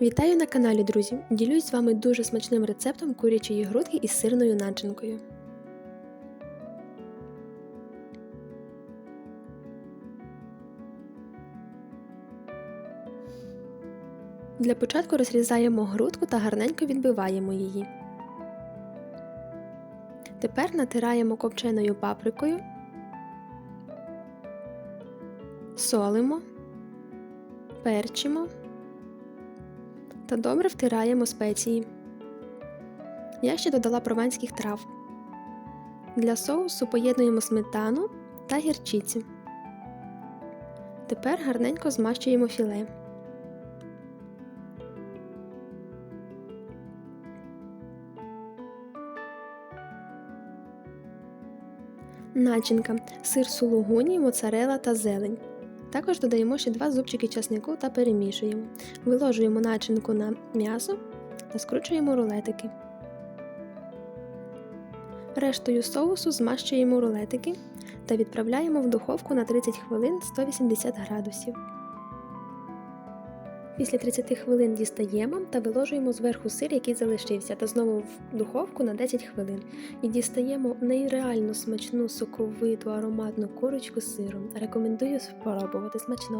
Вітаю на каналі, друзі! Ділюсь з вами дуже смачним рецептом курячої грудки із сирною начинкою. Для початку розрізаємо грудку та гарненько відбиваємо її. Тепер натираємо копченою паприкою, солимо, перчимо та добре втираємо спеції. Я ще додала прованських трав. Для соусу поєднуємо сметану та гірчицю. Тепер гарненько змащуємо філе. Начинка сир сулугуні, моцарела та зелень. Також додаємо ще два зубчики часнику та перемішуємо. Виложуємо начинку на м'ясо та скручуємо рулетики. Рештою соусу змащуємо рулетики та відправляємо в духовку на 30 хвилин 180 градусів. Після 30 хвилин дістаємо та виложуємо зверху сир, який залишився, та знову в духовку на 10 хвилин. І дістаємо нереально смачну соковиту ароматну курочку з сиром. Рекомендую спробувати смачно.